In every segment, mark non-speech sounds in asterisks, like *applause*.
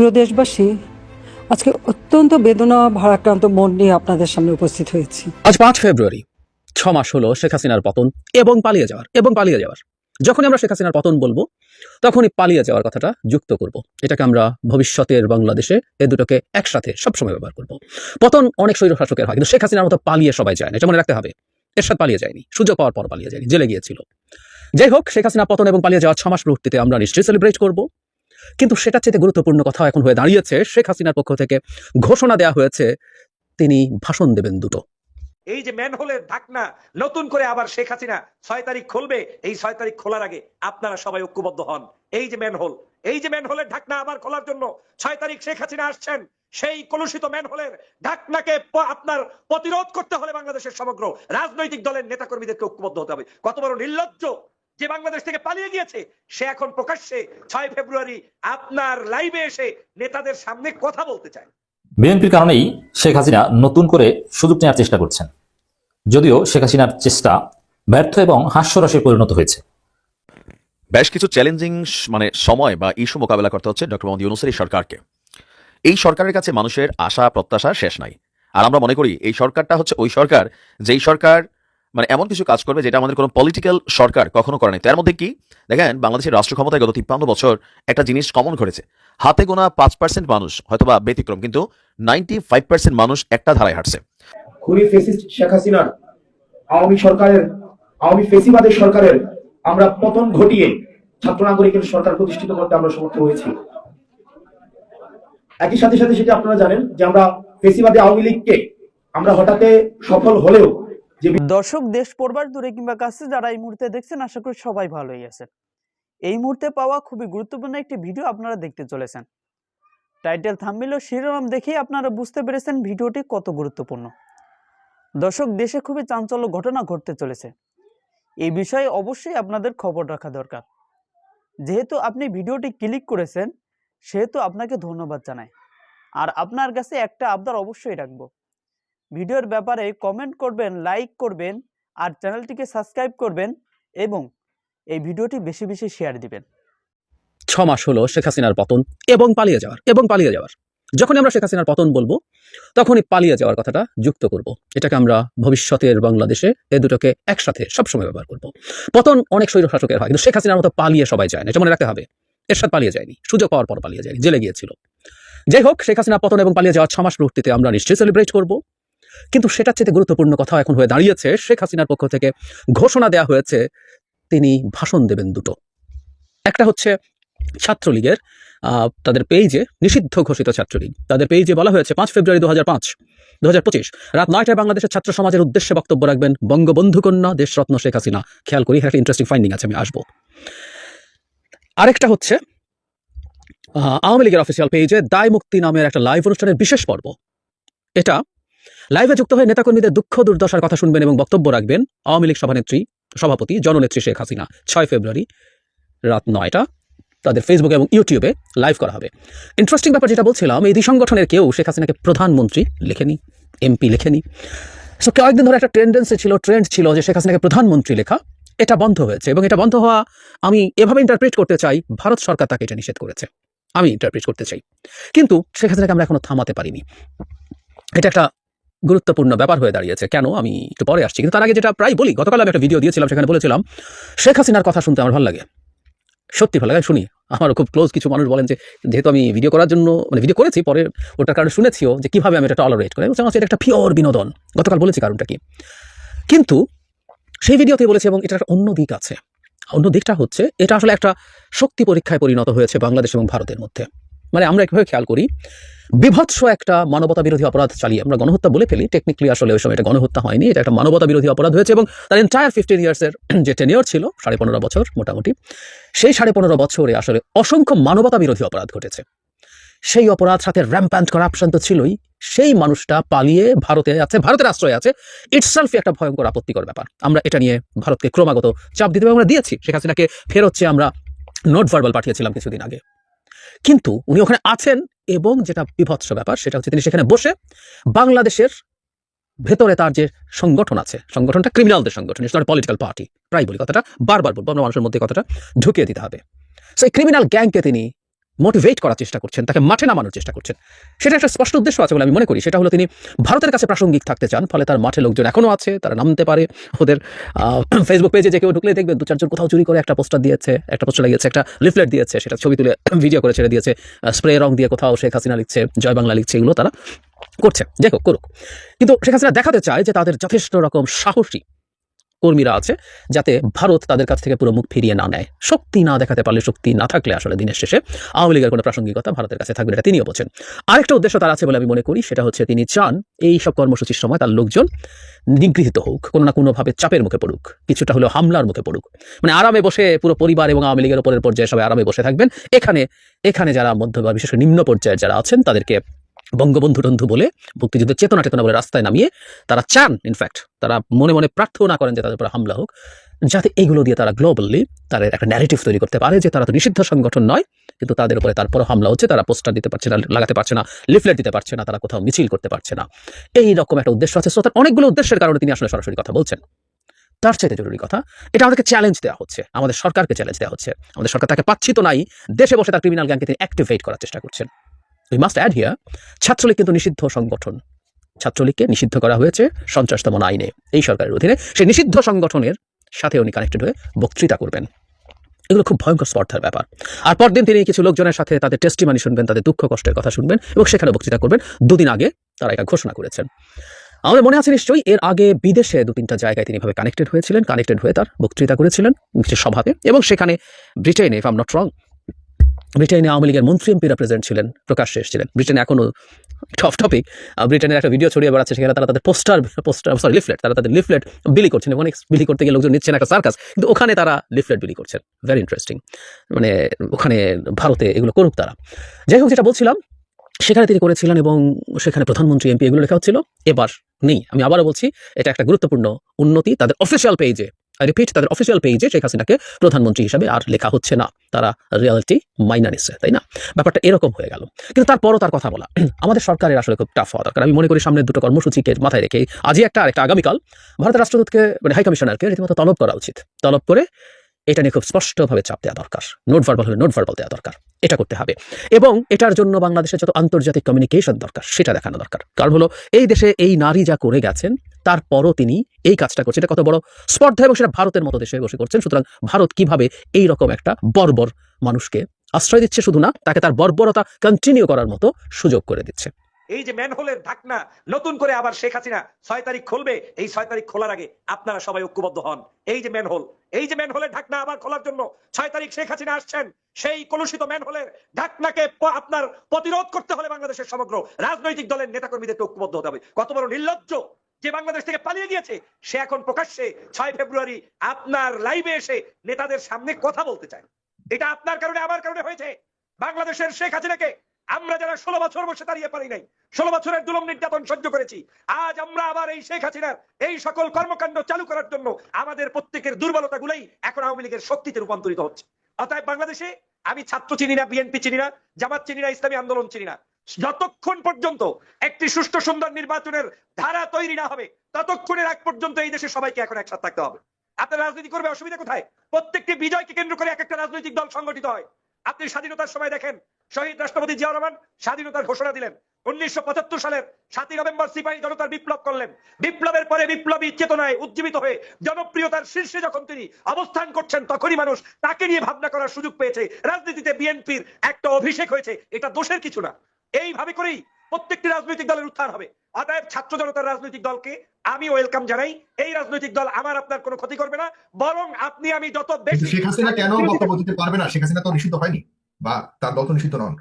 প্রিয় দেশবাসী, আজকে অত্যন্ত বেদনা ভারাক্রান্ত মন নিয়ে আপনাদের সামনে উপস্থিত হয়েছি। আজ পাঁচ ফেব্রুয়ারি, ছ মাস হলো শেখ হাসিনার পতন এবং পালিয়ে যাওয়ার, এবং পালিয়ে যাওয়ার। যখনই আমরা শেখ হাসিনার পতন বলব, তখনই পালিয়ে যাওয়ার কথাটা যুক্ত করব। এটাকে আমরা ভবিষ্যতের বাংলাদেশে এ দুটোকে একসাথে সবসময় ব্যবহার করব। পতন অনেক স্বৈর শাসকের হয়, কিন্তু শেখ হাসিনার মতো পালিয়ে সবাই যায় না, এটা মনে রাখতে হবে। এরশাদ পালিয়ে যায়নি, সুযোগ পাওয়ার পর পালিয়ে যায়নি, জেলে গিয়েছিল। যাই হোক, শেখ হাসিনা পতন এবং পালিয়ে যাওয়ার ছ মাস মুহূর্তে আমরা নিশ্চয়ই সেলিব্রেট করব। কিন্তু সেটার চেয়ে গুরুত্বপূর্ণ কথা এখন হয়ে দাঁড়িয়েছে শেখ হাসিনার পক্ষ থেকে। ঘোষণা দেওয়া হয়েছে, তিনি ভাষণ দেবেন দুটো। এই যে ম্যানহোলের ঢাকনা, নতুন করে আবার শেখ হাসিনা ছয় তারিখ খুলবে, এই ছয় তারিখ খোলার আগে আপনারা সবাই ঐক্যবদ্ধ হন। এই যে ম্যানহোল, এই যে ম্যানহোলের ঢাকনা আবার খোলার জন্য ছয় তারিখ শেখ হাসিনা আসছেন, সেই কলুষিত ম্যানহোলের ঢাকনাকে আপনার প্রতিরোধ করতে হলে বাংলাদেশের সমগ্র রাজনৈতিক দলের নেতাকর্মীদেরকে ঐক্যবদ্ধ হতে হবে। কত বড় নির্লজ্জ! যে বাংলাদেশ থেকে পালিয়ে গিয়েছে সে এখন প্রকাশ্যে ছয় ফেব্রুয়ারি আপনার লাইভে এসে নেতাদের সামনে কথা বলতে চায়। বিএনপির কারণেই শেখ হাসিনা নতুন করে সুযোগ নেওয়ার চেষ্টা করছেন। যদিও শেখ হাসিনার চেষ্টা ব্যর্থ এবং হাস্যরসে পরিণত হয়েছে। বেশ কিছু চ্যালেঞ্জিং মানে সময় বা ইস্যু মোকাবেলা করতে হচ্ছে ডক্টর মোহাম্মদ ইউনুসের এই সরকারকে। এই সরকারের কাছে মানুষের আশা প্রত্যাশা শেষ নাই। আর আমরা মনে করি এই সরকারটা হচ্ছে ওই সরকার যেই সরকার মানে এমন কিছু কাজ করবে যেটা আমাদের কোনো পলিটিক্যাল সরকার কখনো করে নাই। তার মধ্যে কি? দেখেন, বাংলাদেশের রাষ্ট্র ক্ষমতায় গত তিপ্পান্ন বছর একটা জিনিস কমন ঘটেছে। হাতে গোনা পাঁচ পার্সেন্ট মানুষ হয়তোবা ব্যতিক্রম, কিন্তু নাইনটি ফাইভ পার্সেন্ট মানুষ একটা ধারায় হাঁটছে ফেসিস্ট শেখ হাসিনার, আওয়ামী সরকারের, আওয়ামী ফেসিবাদের সরকারের আমরা পতন ঘটিয়ে ছাত্র নাগরিকের সরকার প্রতিষ্ঠিত করতে আমরা সমর্থ হয়েছি। একই সাথে সাথে সেটা আপনারা জানেন যে আমরা ফেসিবাদে আওয়ামী লীগকে আমরা হঠাৎ সফল হলেও দর্শক দেশ পড়বার দূরে কিংবা কাছে যারা এই মুহূর্তে দেখছেন, আশা করি সবাই ভালোই আছেন। এই মুহূর্তে পাওয়া খুবই গুরুত্বপূর্ণ একটি ভিডিও আপনারা দেখতে চলেছেন। টাইটেল থাম্বিল শিরোনাম দেখেই আপনারা বুঝতে পেরেছেন ভিডিওটি কত গুরুত্বপূর্ণ। দর্শক, দেশে খুবই চাঞ্চল্য ঘটনা ঘটতে চলেছে। এই বিষয়ে অবশ্যই আপনাদের খবর রাখা দরকার। যেহেতু আপনি ভিডিওটি ক্লিক করেছেন, সেহেতু আপনাকে ধন্যবাদ জানাই। আর আপনার কাছে একটা আবদার অবশ্যই রাখব। ভিডিওর ব্যাপারে কমেন্ট করবেন লাইক করবেন আর চ্যানেলটিকে সাবস্ক্রাইব করবেন এবং এই ভিডিওটি বেশি বেশি শেয়ার দিবেন। ছ মাস হলো শেখ হাসিনার পতন এবং পালিয়ে যাওয়ার, এবং পালিয়ে যাওয়ার। যখনই আমরা শেখ হাসিনার পতন বলব, তখনই পালিয়ে যাওয়ার কথাটা যুক্ত করব। এটাকে আমরা ভবিষ্যতের বাংলাদেশে এ দুটোকে একসাথে সবসময় ব্যবহার করব। পতন অনেক স্বৈর শাসকের হয়, কিন্তু শেখ হাসিনার মতো পালিয়ে সবাই যায় না, এটা মনে রাখতে হবে। এরশাদ পালিয়ে যায়নি, সুযোগ পাওয়ার পর পালিয়ে যায়নি, জেলে গিয়েছিল। যাই হোক, শেখ হাসিনা পতন এবং পালিয়ে যাওয়ার ছ মাস মুহূর্তে আমরা নিশ্চয়ই সেলিব্রেট করব। কিন্তু সেটার চেয়ে গুরুত্বপূর্ণ কথা এখন হয়ে দাঁড়িয়েছে শেখ হাসিনার পক্ষ থেকে ঘোষণা দেওয়া হয়েছে, তিনি ভাষণ দেবেন দুটো। একটা হচ্ছে ছাত্রলীগের তাদের পেজে নিষিদ্ধ ঘোষিত ছাত্রলীগ। তাদের পেজে বলা হয়েছে, পাঁচ ফেব্রুয়ারি দু হাজার পাঁচ রাত নয়টায় বাংলাদেশের ছাত্র সমাজের উদ্দেশ্যে বক্তব্য রাখবেন বঙ্গবন্ধু কন্যা দেশরত্ন শেখ হাসিনা। খেয়াল করি, একটা ইন্টারেস্টিং ফাইন্ডিং আছে, আমি আসব। আরেকটা হচ্ছে আওয়ামী লীগের অফিসিয়াল পেজে দায় মুক্তি নামের একটা লাইভ অনুষ্ঠানের বিশেষ পর্ব। এটা লাইভে যুক্ত হয়ে নেতাকর্মীদের দুঃখ দুর্দশার কথা শুনবেন এবং বক্তব্য রাখবেন আওয়ামী লীগ সভানেত্রী, সভাপতি, জননেত্রী শেখ হাসিনা। ছয় ফেব্রুয়ারি রাত নয়টা, তাদের ফেসবুক এবং ইউটিউবে লাইভ করা হবে। ইন্টারেস্টিং ব্যাপার যেটা বলছিলাম, এই দুই সংগঠনের কেউ শেখ হাসিনাকে প্রধানমন্ত্রী লেখেনি এমপি লেখেনি। সো কয়েকদিন ধরে একটা টেন্ডেন্সি ছিল ট্রেন্ড ছিল যে শেখ হাসিনাকে প্রধানমন্ত্রী লেখা। এটা বন্ধ হয়েছে এবং এটা বন্ধ হওয়া আমি এভাবে ইন্টারপ্রেট করতে চাই, ভারত সরকার তাকে এটা নিষেধ করেছে। আমি ইন্টারপ্রেট করতে চাই। কিন্তু শেখ হাসিনাকে আমরা এখনও থামাতে পারিনি। এটা একটা গুরুত্বপূর্ণ ব্যাপার হয়ে দাঁড়িয়েছে। কেন? আমি একটু পরে আসছি। কিন্তু তার আগে যেটা প্রায় বলি, গতকাল আমি একটা ভিডিও দিয়েছিলাম, সেখানে বলেছিলাম, শেখ হাসিনার কথা শুনতে আমার ভালো লাগে। সত্যি ভালো লাগে, শুনি। আমারও খুব ক্লোজ কিছু মানুষ বলেন যে, যেহেতু আমি ভিডিও করার জন্য মানে ভিডিও করেছি, পরে ওটার কারণে শুনেছিও যে কীভাবে আমি এটা টলারেট করি। আমার এটা একটা পিওর বিনোদন। গতকাল বলেছি কারণটা কি? কিন্তু সেই ভিডিওতে বলেছি, এবং এটার অন্য দিক আছে। অন্য দিকটা হচ্ছে, এটা আসলে একটা শক্তি পরীক্ষায় পরিণত হয়েছে বাংলাদেশ এবং ভারতের মধ্যে। মানে আমরা একভাবে খেয়াল করি, বিভৎস একটা মানবতা বিরোধী অপরাধ চালিয়ে আমরা গণহত্যা বলে ফেলি। টেকনিক্যালি আসলে ওই সময় এটা গণহত্যা হয়নি, এটা একটা মানবতা বিরোধী অপরাধ হয়েছে এবং তার এন্টায়ার ফিফটিন ইয়ার্সের যে টেনিয়র ছিল, সাড়ে পনেরো বছর মোটামুটি, সেই সাড়ে পনেরো বছরে আসলে অসংখ্য মানবতা বিরোধী অপরাধ ঘটেছে। সেই অপরাধ সাথে র্যাম্প্যান্ট করাপশন তো ছিলই, সেই মানুষটা পালিয়ে ভারতে আছে, ভারতের আশ্রয়ে আছে ইটসেলফই একটা ভয়ঙ্কর আপত্তিকর ব্যাপার। আমরা এটা নিয়ে ভারতকে ক্রমাগত চাপ দিতে আমরা দিয়েছি, শেখ হাসিনাকে ফেরত চেয়ে আমরা নোট ভার্বাল পাঠিয়েছিলাম কিছুদিন আগে। কিন্তু উনি ওখানে আছেন এবং যেটা বিভৎস ব্যাপার সেটা হচ্ছে তিনি সেখানে বসে বাংলাদেশের ভেতরে তার যে সংগঠন আছে, সংগঠনটা ক্রিমিনালদের সংগঠন ইটস নট পলিটিক্যাল পার্টি প্রায় বলি কথাটা, বারবার বলব আমরা মানুষের মধ্যে কথাটা ঢুকিয়ে দিতে হবে। সেই ক্রিমিনাল গ্যাংকে তিনি মোটিভেট করার চেষ্টা করছেন, তাকে মাঠে নামানোর চেষ্টা করছেন। সেটা একটা স্পষ্ট উদ্দেশ্য আছে বলে আমি মনে করি। সেটা হলো তিনি ভারতের কাছে প্রাসঙ্গিক থাকতে চান, ফলে তার মাঠে লোকজন এখনও আছে, তারা নামতে পারে। ওদের ফেসবুক পেজে যে কেউ ঢুকলে দেখবেন, দু চারজন কোথাও চুরি করে একটা পোস্টার দিয়েছে, একটা পোস্টার লাগিয়েছে, একটা লিফলেট দিয়েছে, সেটা ছবি তুলে *clears throat* ভিডিও করে ছেড়ে দিয়েছে স্প্রে রং দিয়ে কোথাও শেখ হাসিনা লিখছে, জয় বাংলা লিখছে, এগুলো তারা করছে। দেখো করুক। কিন্তু শেখ হাসিনা দেখাতে চায় যে তাদের যথেষ্ট রকম সাহসী। কর্মীরা আছে, যাতে ভারত তাদের কাছ থেকে পুরো মুখ ফিরিয়ে না নেয়। শক্তি না দেখাতে পারলে শক্তি না থাকলে আসলে দিনের শেষে আওয়ামী লীগের কোনো প্রাসঙ্গিকতা ভারতের কাছে থাকবে এটা তিনিও বোঝেন আরেকটা উদ্দেশ্য তার আছে বলে আমি মনে করি, সেটা হচ্ছে তিনি চান এই সব কর্মসূচির সময় তার লোকজন নিগৃহীত হোক, কোনো না কোনোভাবে চাপের মুখে পড়ুক, কিছুটা হলেও হামলার মুখে পড়ুক। মানে আরামে বসে পুরো পরিবার এবং আওয়ামী লীগের উপরের পর্যায়ে সবাই আরামে বসে থাকবেন। এখানে এখানে যারা মধ্য বা বিশেষ নিম্ন পর্যায়ের যারা আছেন, তাদেরকে বঙ্গবন্ধু টন্ধু বলে মুক্তিযুদ্ধের চেতনা চেতনা বলে রাস্তায় নামিয়ে তারা চান ইনফ্যাক্ট তারা মনে মনে প্রার্থনা করেন যে তাদের উপর হামলা হোক, যাতে এগুলো দিয়ে তারা গ্লোবালি তাদের একটা ন্যারেটিভ তৈরি করতে পারে যে তারা তো নিষিদ্ধ সংগঠন নয়, কিন্তু তাদের উপরে তারপরও হামলা হচ্ছে, তারা পোস্টার দিতে পারছে না, লাগাতে পারছে না লিফলেট দিতে পারছে না, তারা কোথাও মিছিল করতে পারছে না। এই রকম একটা উদ্দেশ্য আছে। সো তার অনেকগুলো উদ্দেশ্যের কারণে তিনি আসলে সরাসরি কথা বলছেন। তার চাইতে জরুরি কথা, এটা আমাদেরকে চ্যালেঞ্জ দেওয়া হচ্ছে, আমাদের সরকারকে চ্যালেঞ্জ দেওয়া হচ্ছে। আমাদের সরকার তাকে পাচ্ছি তো নাই, দেশে বসে তার ক্রিমিনাল গ্যাংকে তিনি অ্যাক্টিভেট করার চেষ্টা করছেন। We must add here Chhatra League কিন্তু নিষিদ্ধ সংগঠন। ছাত্রলীগকে নিষিদ্ধ করা হয়েছে সন্ত্রাস দমন আইনে। এই সরকারের অধীনে সেই নিষিদ্ধ সংগঠনের সাথে উনি কানেক্টেড হয়ে বক্তৃতা করবেন। এগুলো খুব ভয়ঙ্কর স্পর্ধার ব্যাপার। আর পরদিন তিনি কিছু লোকজনের সাথে তাদের টেস্টিমানি শুনবেন, তাদের দুঃখ কষ্টের কথা শুনবেন এবং সেখানে বক্তৃতা করবেন। দুদিন আগে তারা এটা ঘোষণা করেছেন। আমাদের মনে আছে নিশ্চয়ই, এর আগে বিদেশে দু তিনটা জায়গায় তিনি এভাবে কানেক্টেড হয়েছিলেন কানেক্টেড হয়ে তার বক্তৃতা করেছিলেন সভাতে। এবং সেখানে ব্রিটেনে ইফ আম নট রং ব্রিটেনে আওয়ামী লীগের মন্ত্রী এমপিরা প্রেজেন্ট ছিলেন, প্রকাশ্যে এসেছিলেন। ব্রিটেনে এখনও টপ টপিক ব্রিটেনের একটা ভিডিও ছড়িয়ে বেড়াচ্ছে সেখানে তারা তাদের পোস্টার পোস্টার সরি লিফলেট তারা তাদের লিফলেট বিলি করছেন অনেক বিলি করতে গিয়ে লোকজন নিচ্ছেন একটা সার্কাস কিন্তু ওখানে তারা লিফলেট বিলি করছেন। ভেরি ইন্টারেস্টিং মানে ওখানে ভারতে এগুলো করুক তারা। যাই হোক, যেটা বলছিলাম, সেখানে তিনি করেছিলেন এবং সেখানে প্রধানমন্ত্রী এমপি এগুলো লেখা হচ্ছিল এবার নেই, আমি আবারও বলছি, এটা একটা গুরুত্বপূর্ণ উন্নতি, তাদের অফিসিয়াল পেজে রিপিট তাদের অফিসিয়াল পেজে শেখ হাসিনাকে প্রধানমন্ত্রী হিসাবে আর লেখা হচ্ছে না। তারা রিয়ালিটি মাইনা নিচ্ছে তাই না? ব্যাপারটা এরকম হয়ে গেল। কিন্তু তারপরও তার কথা বলা। *clears throat* আমাদের সরকারের আসলে খুব টাফ হওয়া দরকার। আমি মনে করি সামনের দুটো কর্মসূচিকে মাথায় রেখে আজই একটা আরেকটা আগামীকাল ভারতের রাষ্ট্রদূতকে মানে হাই কমিশনারকে রীতিমতো তলব করা উচিত। তলব করে এটা নিয়ে খুব স্পষ্টভাবে চাপ দেওয়া দরকার। নোট ভার্বাল হলে নোট ভার্বাল দেওয়া দরকার। এটা করতে হবে। এবং এটার জন্য বাংলাদেশের যত আন্তর্জাতিক কমিউনিকেশন দরকার, সেটা দেখানো দরকার। কারণ হলো, এই দেশে এই নারী যা করে গেছেন তারপরও তিনি এই কাজটা করছেন। এটা কত বড় স্পর্ধা এবং সেটা ভারতের মতো দেশে বসে করছেন। সুতরাং ভারত কীভাবে এই রকম একটা বর্বর মানুষকে আশ্রয় দিচ্ছে শুধু না, তাকে তার বর্বরতা কন্টিনিউ করার মতো সুযোগ করে দিচ্ছে। এই যে ম্যানহোলের ঢাকনা নতুন করে আবার শেখ হাসিনা ছয় তারিখ খুলবে, এই ছয় তারিখ খোলার আগে আপনারা সবাই ঐক্যবদ্ধ হন। এই যে ম্যানহোল, এই যে ম্যানহোলের ঢাকনা আবার খোলার জন্য ছয় তারিখ শেখ হাসিনা আসছেন, সেই কলুষিত ম্যানহোলের ঢাকনাকে আপনার প্রতিরোধ করতে হলে বাংলাদেশের সমগ্র রাজনৈতিক দলের নেতাকর্মীদেরকে ঐক্যবদ্ধ হতে হবে। কত বড় নির্লজ্জ! যে বাংলাদেশ থেকে পালিয়ে গিয়েছে, সে এখন প্রকাশ্যে ছয় ফেব্রুয়ারি আপনার লাইভে এসে নেতাদের সামনে কথা বলতে চায়। এটা আপনার কারণে, আমার কারণে হয়েছে। বাংলাদেশের শেখ হাসিনাকে আমরা যারা ষোলো বছর বসে দাঁড়িয়ে পারি নাই, ষোলো বছরের দুলম নির্যাতন সহ্য করেছি, আজ আমরা আবার এই শেখ হাসিনার এই সকল কর্মকাণ্ড চালু করার জন্য আমাদের প্রত্যেকের দুর্বলতা গুলাই এখন আওয়ামী লীগের শক্তিতে রূপান্তরিত হচ্ছে। অতএব বাংলাদেশে আমি ছাত্র চিনি না, বিএনপি চিনি না, জামাত চিনি না, ইসলামী আন্দোলন চিনি না। যতক্ষণ পর্যন্ত একটি সুষ্ঠু সুন্দর নির্বাচনের ধারা তৈরি না হবে, ততক্ষণের আগ পর্যন্ত এই দেশে সবাইকে এখন একসাথে থাকতে হবে। আপনার রাজনীতি করবে অসুবিধা কোথায়? প্রত্যেকটি বিজয়কে কেন্দ্র করে এক একটা রাজনৈতিক দল সংগঠিত হয়। আপনি স্বাধীনতার সময় দেখেন, শহীদ রাষ্ট্রপতি জিয়া রহমান স্বাধীনতার ঘোষণা দিলেন। উনিশশো সালের সাতই নভেম্বর সিপাহী জনতার বিপ্লব করলেন। বিপ্লবের পরে বিপ্লবী চেতনায় উজ্জীবিত হয়ে জনপ্রিয়তার শীর্ষে যখন তিনি অবস্থান করছেন, তখনই মানুষ তাকে নিয়ে ভাবনা করার সুযোগ পেয়েছে। রাজনীতিতে বিএনপির একটা অভিষেক হয়েছে, এটা দোষের কিছু না। এইভাবে করেই প্রত্যেকটি রাজনৈতিক দলের উত্থান হবে। অতএব ছাত্র জনতার রাজনৈতিক দলকে আমি ওয়েলকাম জানাই। এই রাজনৈতিক দল আমার আপনার কোনো ক্ষতি করবে না বরং আপনি আমি যত বেশি শেখ হাসিনা কেন বক্তব্য দিতে পারবে না? শেখ হাসিনা তো নিষিদ্ধ হয়নি বা তার দল তো নিষিদ্ধ নন।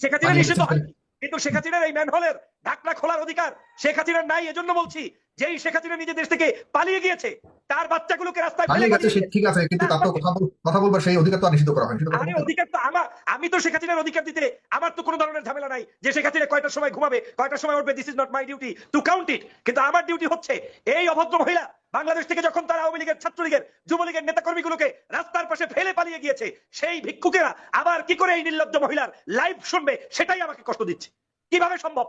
শেখ হাসিনা নিষিদ্ধ গেছেন। হয় কিন্তু শেখ হাসিনার এই ম্যানহোলের ঢাকনা খোলার অধিকার শেখ হাসিনার নাই এজন্য বলছি যেই শেখ হাসিনা নিজে দেশ থেকে পালিয়ে গিয়েছে তার বাচ্চাগুলোকে রাস্তায় ফেলে ঠিক আছে কিন্তু তার তো কথা কথা বলবার সেই অধিকার তো নিষিদ্ধ করা আরে অধিকার তো আমার আমি তো শেখ হাসিনার অধিকার দিতে আমার তো কোনো ধরনের ঝামেলা নাই যে শেখ হাসিনা কয়টার সময় ঘুমাবে কয়টার সময় উঠবে this is not my duty to count it কিন্তু আমার ডিউটি হচ্ছে এই অভদ্র মহিলা বাংলাদেশ থেকে যখন তারা আওয়ামী লীগের ছাত্রলীগের যুবলীগের নেতাকর্মীগুলোকে রাস্তার পাশে ফেলে পালিয়ে গিয়েছে সেই ভিক্ষুকেরা আবার কি করে এই নির্লজ্জ মহিলার লাইভ শুনবে সেটাই আমাকে কষ্ট দিচ্ছে। কীভাবে সম্ভব?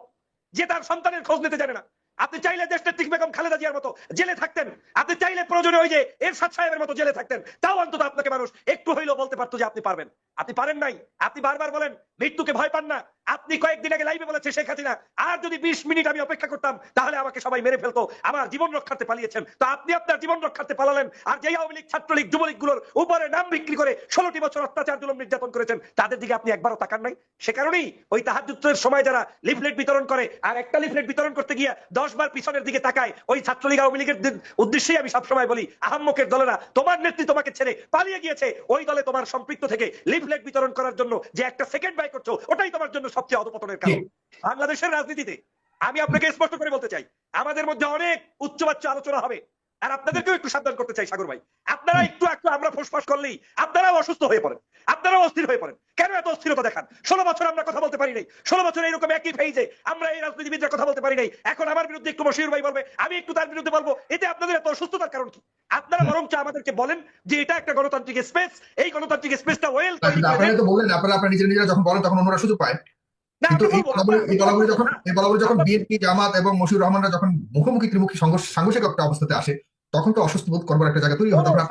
যে তার সন্তানের খোঁজ নিতে জানে না। আপনি চাইলে দেশনেত্রী বেগম খালেদা জিয়ার মতো জেলে থাকতেন। আপনি চাইলে প্রয়োজনে ওই যে এরশাদ সাহেবের মতো জেলে থাকতেন। তাও অন্তত আপনাকে মানুষ একটু হইলেও বলতে পারতো যে আপনি পারবেন। আপনি পারেন নাই। আপনি বারবার বলেন, মৃত্যুকে ভয় পান না। আপনি কয়েকদিন আগে লাইভে বলেছে শেখ হাসিনা, আর যদি বিশ মিনিট আমি অপেক্ষা করতাম, তাহলে আমাকে সবাই মেরে ফেলতো, আমার জীবন রক্ষার্থে পালিয়েছেন। তো আপনি আপনার জীবন রক্ষার্থে পালালেন, আর যেই আওয়ামী লীগ, ছাত্রলীগ যুবলীগগুলোর উপরে নাম বিক্রি করে ষোলোটি বছর অত্যাচার, জুলুম নির্যাতন করেছেন, তাদের দিকে আপনি একবারও তাকান নাই? সে কারণেই ওই তাহাজুদের সময় যারা লিফলেট বিতরণ করে, আর একটা লিফলেট বিতরণ করতে গিয়ে দশ বার পিছনের দিকে তাকায়, ওই ছাত্রলীগ, আওয়ামী লীগের উদ্দেশ্যেই আমি সবসময় বলি, আহম্মকের দলেরা, তোমার নেত্রী তোমাকে ছেড়ে পালিয়ে গিয়েছে, ওই দলে তোমার সম্পৃক্ত থেকে লিফলেট বিতরণ করার জন্য যে একটা সেকেন্ড ব্যয় করছ, ওটাই তোমার জন্য সবচেয়ে অধপতনের কারণ। বাংলাদেশের রাজনীতিতে আমি আপনাকে স্পষ্ট করে বলতে চাই আমাদের মধ্যে অনেক উচ্চবাচ্য আলোচনা হবে। আর আপনাদেরকেও একটু সাবধান করতে চাই সাগর ভাই। আপনারা একটু একটু আমরা ফোসফাস করলেই আপনারাও অসুস্থ হয়ে পড়েন। আপনারাও অস্থির হয়ে পড়েন। কেন এত অস্থিরতা দেখান? ষোলো বছর আমরা কথা বলতে পারি নাই। ষোলো বছর এরকম একই ফেইজে আমরা এই রাজনীতিবিদরা কথা বলতে পারি নাই। এখন আমার বিরুদ্ধে একটু বসির ভাই বলবে আমি একটু তার বিরুদ্ধে বলব এতে আপনাদের এত অসুস্থতার কারণ কি? আপনারা বরঞ্চ আমাদেরকে বলেন যে এটা একটা গণতান্ত্রিক স্পেস এই গণতান্ত্রিক স্পেসটা ওয়েল আপনারা তো বললেন আপনারা আপনারা নিজেরা নিজেরা যখন বলেন তখন অন্যরা সুযোগ পায়। কিন্তু এই দলগুলো যখন এই দলগুলো যখন বিএনপি জামাত এবং মশিউর রহমানরা যখন মুখোমুখি ত্রিমুখী সংঘর্ষ সাংঘর্ষিক একটা অবস্থাতে আসে তখন তো অস্বস্তি বোধ করবার একটা জায়গা তৈরি হয় আমরা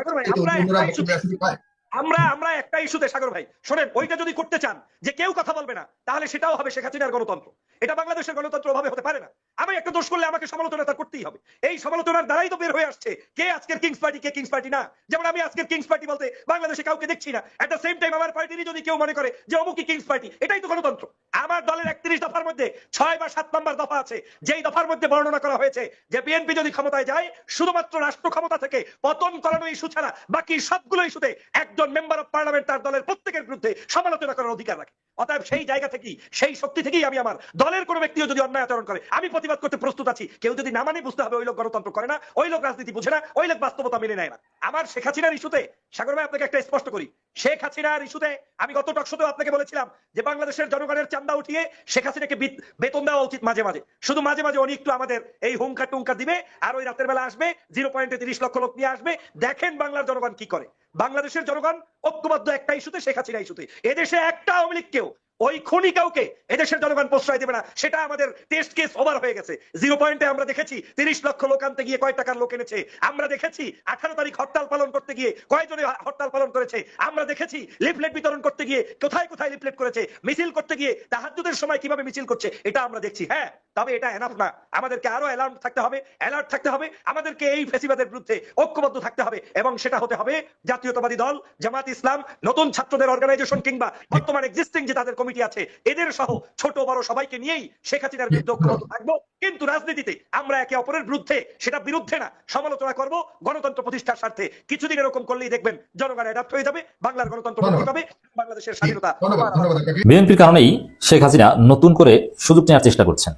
আমরা আমরা একটা ইস্যুতে সাগর ভাই শোনেন ওইটা যদি করতে চান যে কেউ কথা বলবে না তাহলে সেটাও হবে শেখ হাসিনার গণতন্ত্র। এটা বাংলাদেশের গণতন্ত্র অভাবে হতে পারে না। আমি একটা দোষ করলে আমাকে সমালোচনা তার করতেই হবে। এই সমালোচনার দ্বারাই তো বের হয়ে আসছে কে আজকের কিংস পার্টি কে কিংস পার্টি না। যেমন আমি আজকের কিংস পার্টি বলতে বাংলাদেশে কাউকে দেখছি না। এট দ্য সেম টাইম আমার পার্টিরই যদি কেউ মনে করে যে অমুকি কিংস পার্টি এটাই তো গণতন্ত্র। আমার দলের একত্রিশ দফার মধ্যে ছয় বা সাত নম্বর দফা আছে, যেই দফার মধ্যে বর্ণনা করা হয়েছে যে বিএনপি যদি ক্ষমতায় যায়, শুধুমাত্র রাষ্ট্র ক্ষমতা থেকে পতন করানো ইস্যু ছাড়া বাকি সবগুলো ইস্যুতে একজন মেম্বার অফ পার্লামেন্ট তার দলের প্রত্যেকের বিরুদ্ধে সমালোচনা করার অধিকার রাখে। অতএব সেই জায়গা থেকেই, সেই শক্তি থেকেই আমি আমার দলের কোনো ব্যক্তিও যদি অন্যায় আচরণ করে, আমি প্রতিবাদ করতে প্রস্তুত আছি। কেউ যদি না মানে বুঝতে হবে, ওই লোক গণতন্ত্র করে না, ওই লোক রাজনীতি বুঝে না, ওই লোক বাস্তবতা মেনে নেয় না। আমার শেখ হাসিনার ইস্যুতে, সাগর ভাই আপনাকে একটা স্পষ্ট করি। শেখ হাসিনার ইস্যুতে আমি গত টকশোতেও আপনাকে বলেছিলাম যে বাংলাদেশের জনগণের চান্দা উঠিয়ে শেখ হাসিনাকে বেতন দেওয়া উচিত মাঝে মাঝে। শুধু মাঝে মাঝে উনি একটু আমাদের এই হুঙ্কা টুঙ্কা দিবে আর ওই রাতের বেলা আসবে, জিরো পয়েন্টে তিরিশ লক্ষ লোক নিয়ে আসবে। দেখেন বাংলার জনগণ কি করে। বাংলাদেশের জনগণ ঐক্যবদ্ধ একটা ইস্যুতে, শেখ হাসিনা ইস্যুতে। এদেশে একটা আওয়ামী লীগ কেউ ওই খুনি কাউকে এদেশের জনগণ প্রশ্রয় দেবে না। সেটা আমাদের টেস্ট কেস ওভার হয়ে গেছে। জিরো পয়েন্টে আমরা দেখেছি, তিরিশ লক্ষ লোক আনতে গিয়ে কয় টাকার লোক এনেছে। আমরা দেখেছি, আঠারো তারিখ হরতাল পালন করতে গিয়ে কয়জনে হরতাল পালন করেছে। আমরা দেখেছি, লিফলেট বিতরণ করতে গিয়ে কোথায় কোথায় লিফলেট করেছে। মিছিল করতে গিয়ে তাহাজুদের সময় কীভাবে মিছিল করছে, এটা আমরা দেখছি। হ্যাঁ তবে এটা এনাফ না। আমাদেরকে আরও অ্যালার্ট থাকতে হবে অ্যালার্ট থাকতে হবে। আমাদেরকে এই ফেসিবাদের বিরুদ্ধে ঐক্যবদ্ধ থাকতে হবে এবং সেটা হতে হবে জাতীয়তাবাদী দল, জামাত ইসলাম, নতুন ছাত্রদের অর্গানাইজেশন কিংবা বর্তমান এক্সিস্টিং যে তাদের কমিটি আছে এদের সহ ছোট বড় সবাইকে নিয়েই শেখ হাসিনার বিরুদ্ধে ঐক্যবদ্ধ থাকব। কিন্তু রাজনীতিতে আমরা একে অপরের বিরুদ্ধে সেটা বিরুদ্ধে না সমালোচনা করব গণতন্ত্র প্রতিষ্ঠার স্বার্থে। কিছুদিন এরকম করলেই দেখবেন জনগণ অ্যাডাপ্ট হয়ে যাবে বাংলার গণতন্ত্র। হবে বাংলাদেশের স্বাধীনতা ধন্যবাদ ধন্যবাদ আপনাকে বিএনপির কারণেই শেখ হাসিনা নতুন করে সুযোগ নেওয়ার চেষ্টা করছেন।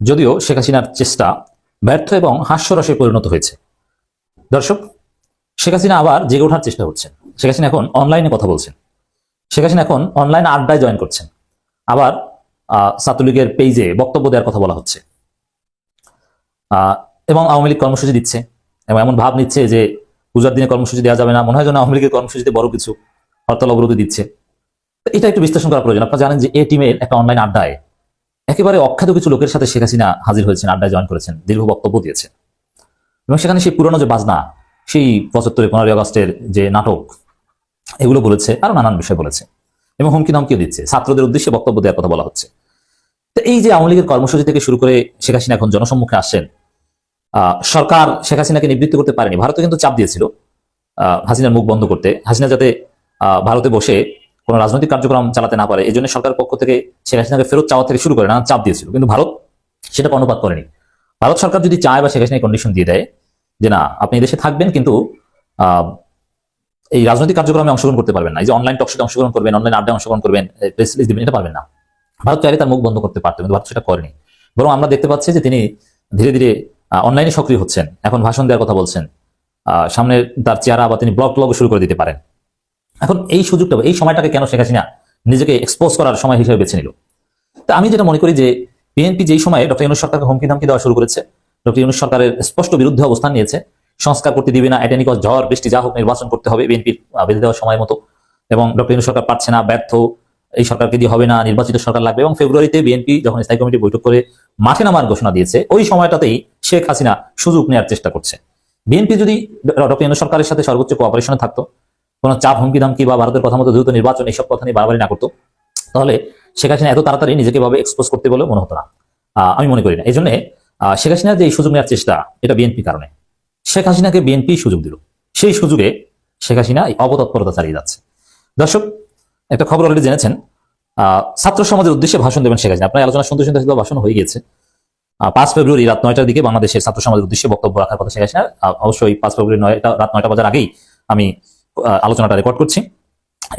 যদিও শেখ হাসিনার চেষ্টা ব্যর্থ এবং হাস্যরসে পরিণত হয়েছে। দর্শক শেখ হাসিনা আবার জেগে ওঠার চেষ্টা করছেন। শেখ হাসিনা এখন অনলাইনে কথা বলছেন। শেখ হাসিনা এখন অনলাইন আড্ডায় জয়েন করছেন। আবার ছাত্রলীগের পেজে বক্তব্য দেওয়ার কথা বলা হচ্ছে। এবং আওয়ামী লীগ কর্মসূচি দিচ্ছে এবং এমন ভাব নিচ্ছে যে পূজার দিনে কর্মসূচি দেওয়া যাবে না। মনে হয় যেন আওয়ামী লীগের কর্মসূচিতে বড় কিছু হরতাল অবরোধ দিচ্ছে। এটা একটু বিশ্লেষণ করা প্রয়োজন। আপনারা জানেন যে এ টিমের একটা অনলাইন আড্ডায় একেবারে অখ্যাত কিছু লোকের সাথে শেখ হাসিনা হাজির হয়েছেন, আড্ডায় জয়েন করেছেন, দীর্ঘ বক্তব্য দিয়েছেন। এবং সেখানে সেই পুরনো যে বাজনা, সেই পঁচাত্তরে পনেরোই আগস্টের যে নাটক এগুলো বলেছে, আরও নানান বিষয় বলেছে। এবং হুমকি ধমকিও দিচ্ছে। ছাত্রদের উদ্দেশ্যে বক্তব্য দেওয়ার কথা বলা হচ্ছে। তো এই যে আওয়ামী লীগের কর্মসূচি থেকে শুরু করে শেখ হাসিনা এখন জনসম্মুখে আসছেন সরকার শেখ হাসিনাকে নিবৃত্ত করতে পারেনি। ভারতে কিন্তু চাপ দিয়েছিল হাসিনার মুখ বন্ধ করতে। হাসিনা যাতে ভারতে বসে কোনো রাজনৈতিক কার্যক্রম চালাতে না পারে এই জন্য সরকারের পক্ষ থেকে শেখ হাসিনাকে ফেরত চাওয়া থেকে শুরু করে নানা চাপ দিয়েছিল। কিন্তু ভারত সেটা অনুপাত করেনি। ভারত সরকার যদি চায় বা শেখ হাসিনা কন্ডিশন দিয়ে দেয় যে না, আপনি দেশে থাকবেন কিন্তু এই রাজনৈতিক কার্যক্রমে অংশগ্রহণ করতে পারবেন না। এই যে অনলাইন টকশোতে অংশগ্রহণ করবেন অনলাইন আড্ডায় অংশগ্রহণ করবেন প্রেস রিলিজ দিবেন, এটা পারবেন না। ভারত চাইলে তার মুখ বন্ধ করতে পারতো কিন্তু ভারত সেটা করেনি। বরং আমরা দেখতে পাচ্ছি যে তিনি ধীরে ধীরে অনলাইনে সক্রিয় হচ্ছেন। এখন ভাষণ দেওয়ার কথা বলছেন। সামনে তার চেহারা বা তিনি ব্লগ ব্লগ শুরু করে দিতে পারেন। এখন এই সুযোগটা, এই সময়টাকে কেন শেখ হাসিনা নিজেকে এক্সপোজ করার সময় হিসেবে বেছে নিল? তা আমি যেটা মনে করি যে বিএনপি যেই সময়ে ডক্টর ইউনুস সরকারকে হুমকি ধামকি দেওয়া শুরু করেছে ডক্টর ইউনুস সরকারের স্পষ্ট বিরুদ্ধে অবস্থান নিয়েছে সংস্কার করতে দিবে না এটানিকস ঝড়, বৃষ্টি, যা হোক নির্বাচন করতে হবে বিএনপির বেঁধে দেওয়ার সময় মতো। এবং ডক্টর ইউনুস সরকার পারছে না, ব্যর্থ, এই সরকারকে দিয়ে হবে না, নির্বাচিত সরকার লাগবে। এবং ফেব্রুয়ারিতে বিএনপি যখন স্থায়ী কমিটি বৈঠক করে মাঠে নামার ঘোষণা দিয়েছে, ওই সময়টাতেই শেখ হাসিনা সুযোগ নেওয়ার চেষ্টা করছে। বিএনপি যদি ডক্টর ইউনূস সরকারের সাথে সর্বোচ্চ কোঅপারেশনে থাকতো, কোনো চাপ, হুমকি, ধামকি বা ভারতের কথা মতো দ্রুত নির্বাচন, এইসব কথা নিয়ে বারবারই না করতো, তাহলে শেখ হাসিনা এত তাড়াতাড়ি নিজেকে ভাবে এক্সপোজ করতে বলে মনে হতো না। আমি মনে করি না। এই জন্য শেখ হাসিনার যে সুযোগ নেওয়ার চেষ্টা, এটা বিএনপি কারণে। শেখ হাসিনাকে বিএনপি সুযোগ দিল। সেই সুযোগে শেখ হাসিনা এই অবতৎপরতা চালিয়ে যাচ্ছে। দর্শক, একটা খবর অলরেডি জেনেছেন। ছাত্র সমাজের উদ্দেশ্যে ভাষণ দেবেন শেখ হাসিনা। আপনার আলোচনা শুনতে হয়তো ভাষণ হয়ে গেছে পাঁচ ফেব্রুয়ারি রাত নয়টার দিকে বাংলাদেশের ছাত্র সমাজের উদ্দেশ্যে বক্তব্য রাখার কথা শেখ হাসিনা অবশ্যই পাঁচ ফেব্রুয়ারি নয়টা, রাত নয়টা বাজার আগেই আমি আলোচনাটা রেকর্ড করছি।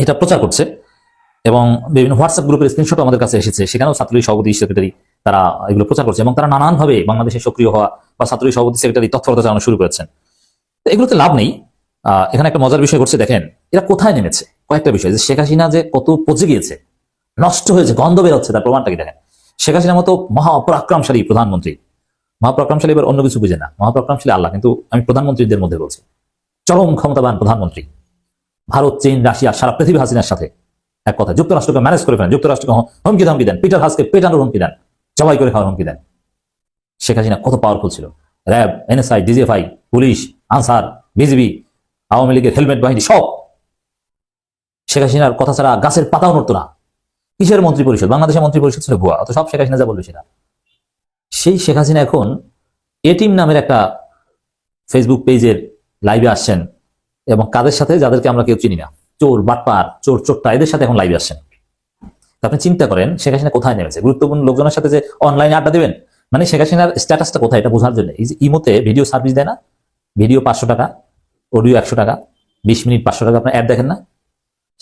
এটা প্রচার করছে। এবং বিভিন্ন হোয়াটসঅ্যাপ গ্রুপের স্ক্রিনশট আমাদের কাছে এসেছে। সেখানেও ছাত্রলীগ সভাপতি সেক্রেটারি তারা এগুলো প্রচার করছে এবং তারা নানানভাবে বাংলাদেশে সক্রিয় হওয়া বা ছাত্রলীগ সভাপতি, সেক্রেটারি তৎপরতা চালানো শুরু করেছেন। তো এগুলোতে লাভ নেই। এখানে একটা মজার বিষয় করছে দেখেন, এরা কোথায় নেমেছে? কয়েকটা বিষয়, যে শেখ হাসিনা যে কত পচে গিয়েছে, নষ্ট হয়েছে, গন্ধ বের হচ্ছে তার প্রমাণটা কি দেখেন? শেখ হাসিনার মতো মহাপরাক্রমশালী প্রধানমন্ত্রী। মহাপরাক্রমশালী এবার অন্য কিছু বুঝে না। মহাপরাক্রমশালী আল্লাহ, কিন্তু আমি প্রধানমন্ত্রীদের মধ্যে বলছি। চরম ক্ষমতাবান প্রধানমন্ত্রী, ভারত, চীন, রাশিয়া, সারা পৃথিবী হাসিনার সাথে। এক কথা যুক্তরাষ্ট্রকে ম্যানেজ করে ফেলেন, যুক্তরাষ্ট্রকে হুমকি ধামকি দেন, পিটার হাসকে পেটানোর হুমকি দেন। জবাই করে খাওয়ার হুমকি দেন। শেখ হাসিনা কত পাওয়ারফুল ছিল। RAB, NSI, DGFI, police, Ansar, BGB, Awami লীগের হেলমেট বাহিনী সব। শেখ হাসিনার কথা ছাড়া গাছের পাতাও নড়তো না। কিসের মন্ত্রী পরিষদ? বাংলাদেশের মন্ত্রী পরিষদ ছিল ভুয়া অত সব শেখ হাসিনা যা বলবে সেটা। সেই শেখ হাসিনা এখন এটিম নামের একটা ফেসবুক পেজের লাইভে আসছেন এবং কাদের সাথে? যাদেরকে আমরা কেউ চিনি না। চোর, বাটপার, চোর, চোরটা, এদের সাথে এখন লাইভে আসছেন। আপনি চিন্তা করেন, শেখ হাসিনা কোথায় নেমেছে? গুরুত্বপূর্ণ লোকজনের সাথে যে অনলাইনে আড্ডা দেবেন মানে শেখ হাসিনার স্ট্যাটাসটা কোথায় এটা বোঝার জন্য। এই ইমোতে ভিডিও সার্ভিস দেয় না ভিডিও পাঁচশো টাকা অডিও একশো টাকা, বিশ মিনিট পাঁচশো টাকা, আপনার অ্যাড দেখেন না?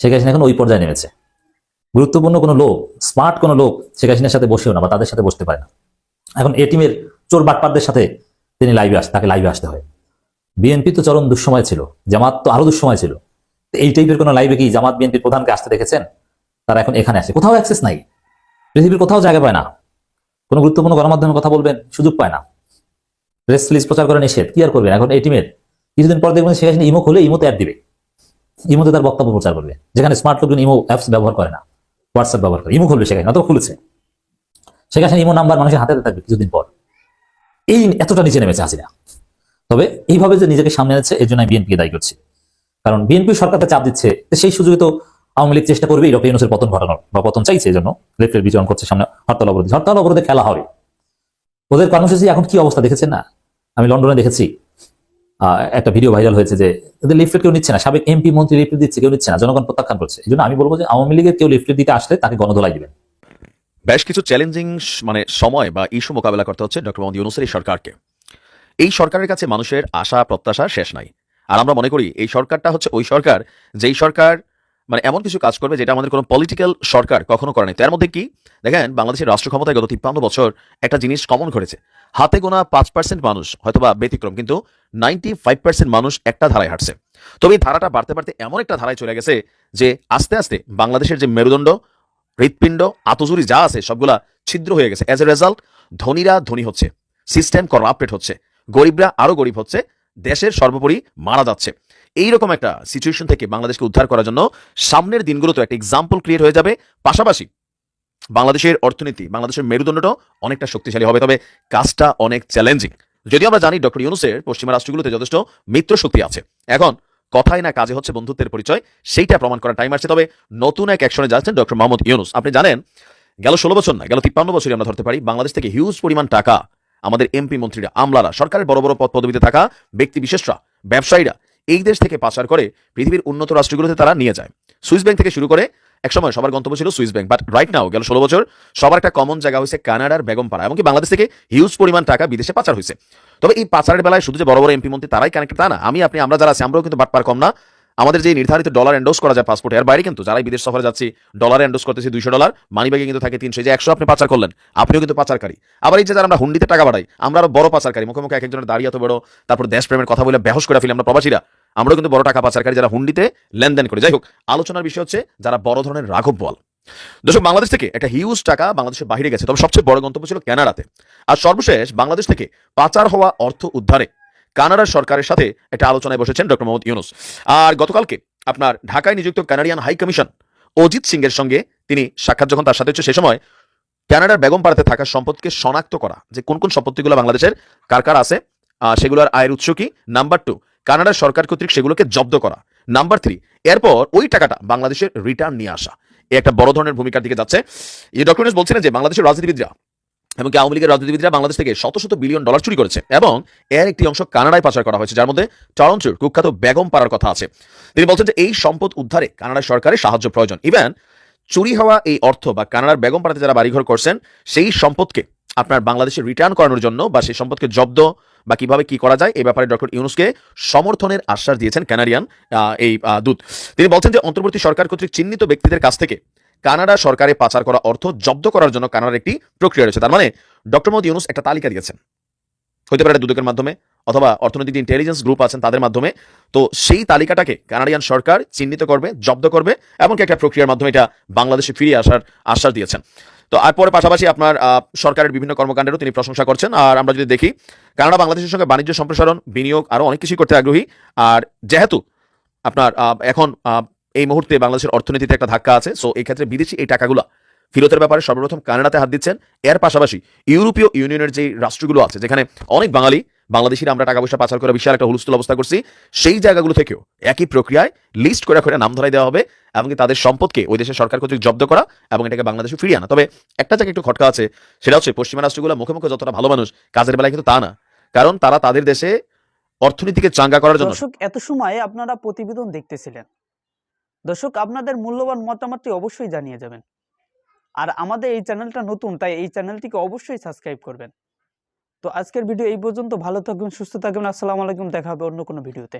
শেখ হাসিনা এখন ওই পর্যায়ে নেমেছে। গুরুত্বপূর্ণ কোনো লোক স্মার্ট কোনো লোক শেখ হাসিনার সাথে বসেও না বা তাদের সাথে বসতে পারে না। এখন এটিমের চোর বাটপারদের সাথে তিনি লাইভে আস, তাকে লাইভে আসতে হয়। বিএনপি তো চরম দুঃসময় ছিল, জামাত তো আরও দুঃসময় ছিল। এই টাইপের কোনো লাইভে কি জামাত বিএনপির প্রধানকে আসতে দেখেছেন? তারা এখন এখানে আসে কোথাও অ্যাক্সেস নাই। পৃথিবীর কোথাও জায়গা পায় না। কোনো গুরুত্বপূর্ণ গণমাধ্যমে কথা বলবেন, সুযোগ পায় না। প্রেস রিলিজ প্রচার করে নিষেধ। কি আর করবেন? এখন এই টিমের কিছুদিন পর দেখবেন হাসিনা ইমো খুলে ইমোতে অ্যাড দিবে। ইমোতে তার বক্তব্য প্রচার করবে। যেখানে স্মার্ট লোকজন ইমো অ্যাপস ব্যবহার করে না। হোয়াটসঅ্যাপ ব্যবহার করে। ইমো খুলবে সেখানে অথবা খুলেছে। হাসিনা ইমো নাম্বার মানুষের হাতে হাতে থাকবে কিছুদিন পর। এই এতটা নিচে নেমেছে হাসিনা। তবে এইভাবে যে নিজেকে সামনে এনেছে, এর জন্য আমি বিএনপিকে দায়ী করছি। কারণ বিএনপি সরকারটা চাপ দিচ্ছে। সেই সুযোগে তো আওয়ামী লীগ চেষ্টা করবে ডক্টর ইউনুসের পতন ঘটানোর, বা পতন চাইছে এই জন্য। লেফটের বিচরণ করছে সামনে হরতাল অবরোধ। হরতাল অবরোধে খেলা হবে। ওদের কর্মসূচি এখন কি অবস্থা দেখেছেন না? আমি লন্ডনে দেখেছি একটা ভিডিও ভাইরাল হয়েছে যে এদের লিফলেট কেউ নিচ্ছে না। সাবেক এমপি মন্ত্রী লিফলেট দিচ্ছে, কেউ নিচ্ছে না। জনগণ প্রত্যাখ্যান করছে। এই জন্য আমি বলব যে আওয়ামী লীগের কেউ লিফলেট দিতে আসলে তাকে গণদোলাই দিবেন। বেশ কিছু চ্যালেঞ্জিং মানে সময় বা ইস্যু মোকাবেলা করতে হচ্ছে ডক্টর মোহাম্মদ ইউনুসের এই সরকারকে। এই সরকারের কাছে মানুষের আশা, প্রত্যাশা শেষ নাই। আর আমরা মনে করি এই সরকারটা হচ্ছে ওই সরকার যেই সরকার মানে এমন কিছু কাজ করবে যেটা আমাদের কোনো পলিটিক্যাল সরকার কখনো করেনি। তার মধ্যে কি? দেখেন, বাংলাদেশের রাষ্ট্র ক্ষমতায় গত তিপ্পান্ন বছর একটা জিনিস কমন ঘটেছে। হাতে গোনা পাঁচ পার্সেন্ট মানুষ হয়তোবা ব্যতিক্রম, কিন্তু নাইনটি ফাইভ পার্সেন্ট মানুষ একটা ধারায় হাঁটছে। তবে এই ধারাটা বাড়তে বাড়তে এমন একটা ধারায় চলে গেছে যে আস্তে আস্তে বাংলাদেশের যে মেরুদণ্ড, হৃৎপিণ্ড আতজুরি যা আছে, সবগুলা ছিদ্র হয়ে গেছে। অ্যাজ এ রেজাল্ট ধনীরা ধনী হচ্ছে। সিস্টেম করাপ্টেড হচ্ছে। গরিবরা আরও গরিব হচ্ছে। দেশের সর্বোপরি মারা যাচ্ছে। এইরকম একটা সিচুয়েশন থেকে বাংলাদেশকে উদ্ধার করার জন্য সামনের দিনগুলোতে একটা এক্সাম্পল ক্রিয়েট হয়ে যাবে। পাশাপাশি বাংলাদেশের অর্থনীতি, বাংলাদেশের মেরুদণ্ডটাও অনেকটা শক্তিশালী হবে, তবে কাজটা অনেক চ্যালেঞ্জিং যদিও আমরা জানি ডক্টর ইউনুসের পশ্চিমা রাষ্ট্রগুলোতে যথেষ্ট মিত্র শক্তি আছে। এখন কথাই না কাজে হচ্ছে বন্ধুত্বের পরিচয়, সেইটা প্রমাণ করার টাইম আসছে, তবে নতুন এক অ্যাকশনে যাচ্ছেন ডক্টর মোহাম্মদ ইউনুস। আপনি জানেন, গেল ষোলো বছর না, গেল তিপ্পান্ন বছরই আমরা ধরতে পারি, বাংলাদেশ থেকে হিউজ পরিমাণ টাকা আমাদের এমপি মন্ত্রীরা, আমলারা, সরকারের বড় বড় পদ পদবিতে থাকা ব্যক্তি বিশেষরা, ব্যবসায়ীরা এই দেশ থেকে পাচার করে পৃথিবীর উন্নত রাষ্ট্রগুলোতে তারা নিয়ে যায়। সুইস ব্যাংক থেকে শুরু করে একসময় সবার গন্তব্য ছিল Swiss bank. But right now গেল ষোলো বছর, সবার একটা কমন জায়গা হয়েছে কানাডার বেগমপাড়া, এমনকি বাংলাদেশ থেকে হিউজ পরিমাণ টাকা বিদেশে পাচার হয়েছে। তবে এই পাচারের বেলায় শুধু যে বড় বড় এমপি মন্ত্রী, তারাই কানেক্টেড তা না। আমি, আপনি, আমরা যারা আছি, আমরাও কিন্তু বাটপার কম না। আমাদের যে নির্ধারিত ডলার এন্ডোস করা যায় পাসপোর্টে এর বাইরে কিন্তু যারাই বিদেশ সফরে যাচ্ছি ডলার এন্ডোজ করতেছি দুইশো ডলার মানি ব্যাগে কিন্তু থাকে তিনশো। যে একশো আপনি পাচার করলেন, আপনিও কিন্তু পাচারকারী। আবার এই যে আমরা হুন্ডিতে টাকা বাড়াই, আমরা আরও বড় পাচারকারী, মুখে মুখে এক একজনের দাঁড়িয়ে এত বড়, তারপর দেশপ্রেমের কথা বলে বেহস করে ফেলি আমরা প্রবাসীরা। আমরাও কিন্তু বড় টাকা পাচারকারী যারা হুন্ডিতে লেনদেন করে। যাই হোক, আলোচনার বিষয় হচ্ছে যারা বড় ধরনের রাঘব বল। দর্শক, বাংলাদেশ থেকে একটা হিউজ টাকা বাংলাদেশের বাইরে গেছে। তবে সবচেয়ে বড় গন্তব্য ছিল কানাডাতে আর সর্বশেষ বাংলাদেশ থেকে পাচার হওয়া অর্থ উদ্ধারে কানাডার সরকারের সাথে একটা আলোচনায় বসেছেন ডক্টর মোহাম্মদ ইউনুস। আর গতকালকে আপনার ঢাকায় নিযুক্ত Canadian high commission Ajit Singh এর সঙ্গে তিনি সাক্ষাৎ যখন তার সাথে হচ্ছে, সে সময় কানাডার বেগম পাড়াতে থাকা সম্পদকে শনাক্ত করা যে কোন কোন সম্পত্তিগুলো বাংলাদেশের কার কার আছে সেগুলোর আয়ের উৎস কি? নাম্বার টু কানাডার সরকার কর্তৃক সেগুলোকে জব্দ করা। নাম্বার থ্রি, এরপর ওই টাকাটা বাংলাদেশের রিটার্ন নিয়ে আসা। একটা বড় ধরনের ভূমিকার দিকে যাচ্ছে। এই ডকুমেন্টস বলছিলেন যে বাংলাদেশের রাজনীতিবিদরা এমনকি আওয়ামী লীগের রাজনীতিবিদরা বাংলাদেশ থেকে শত শত বিলিয়ন ডলার চুরি করেছে এবং এর একটি অংশ কানাডায় পাচার করা হয়েছে, যার মধ্যে টরন্টোর কুখ্যাত বেগম পাড়ার কথা আছে। তিনি বলছেন যে এই সম্পদ উদ্ধারে কানাডা সরকারের সাহায্য প্রয়োজন। ইভেন চুরি হওয়া এই অর্থ বা কানাডার বেগম পাড়াতে যারা বাড়িঘর করছেন, সেই সম্পদকে আপনার বাংলাদেশে রিটার্ন করানোর জন্য বা সেই সম্পদকে জব্দ বা কীভাবে কি করা যায়, এ ব্যাপারে ডক্টর ইউনুসকে সমর্থনের আশ্বাস দিয়েছেন ক্যানাডিয়ান এই দূত। তিনি বলছেন যে, অন্তর্বর্তী সরকার কর্তৃক চিহ্নিত ব্যক্তিদের কাছ থেকে কানাডা সরকারে পাচার করা অর্থ জব্দ করার জন্য কানাডার একটি প্রক্রিয়া রয়েছে। তার মানে ডক্টর মোহাম্মদ ইউনুস একটা তালিকা দিয়েছেন। হতে পারে দুদকের মাধ্যমে, অথবা অর্থনৈতিক ইন্টেলিজেন্স গ্রুপ আছেন তাদের মাধ্যমে, তো সেই তালিকাটাকে কানাডিয়ান সরকার চিহ্নিত করবে, জব্দ করবে, এমনকি একটা প্রক্রিয়ার মাধ্যমে এটা বাংলাদেশে ফিরিয়ে আসার আশ্বাস দিয়েছেন। তো আর পরে পাশাপাশি আপনার সরকারের বিভিন্ন কর্মকাণ্ডেরও তিনি প্রশংসা করছেন। আর আমরা যদি দেখি, কানাডা বাংলাদেশের সঙ্গে বাণিজ্য সম্প্রসারণ, বিনিয়োগ আরও অনেক কিছুই করতে আগ্রহী। আর যেহেতু আপনার এখন এই মুহূর্তে বাংলাদেশের অর্থনীতিতে একটা ধাক্কা আছে সো এই ক্ষেত্রে বিদেশি এই টাকাগুলো ফেরতের ব্যাপারে সর্বপ্রথম কানাডাতে হাত দিচ্ছেন। এর পাশাপাশি ইউরোপীয় ইউনিয়নের যে রাষ্ট্রগুলো আছে, যেখানে অনেক বাঙালি, বাংলাদেশিরা আমরা টাকা পয়সা পাচার করে বিশাল একটা হুলস্থুল অবস্থা করছি, সেই জায়গাগুলো থেকেও একই প্রক্রিয়ায় লিস্ট করে করে নাম ধরাই দেওয়া হবে এবং তাদের সম্পদকে ওই দেশের সরকার কর্তৃক জব্দ করা এবং এটাকে বাংলাদেশে ফিরিয়ে আনা। তবে একটা জায়গায় একটু খটকা আছে, সেটা হচ্ছে পশ্চিমা রাষ্ট্রগুলো মুখে মুখে যতটা ভালো মানুষ, কাজের বেলায় কিন্তু তা না। কারণ তারা তাদের দেশে অর্থনীতিকে চাঙ্গা করার জন্য এত সময় আপনারা প্রতিবেদন দেখতেছিলেন। দর্শক, আপনাদের মূল্যবান মতামতটি অবশ্যই জানিয়ে যাবেন। আর আমাদের এই চ্যানেলটা নতুন, তাই এই চ্যানেলটিকে অবশ্যই সাবস্ক্রাইব করবেন। তো আজকের ভিডিও এই পর্যন্ত। ভালো থাকবেন, সুস্থ থাকবেন। আসসালামু আলাইকুম। দেখা হবে অন্য কোনো ভিডিওতে।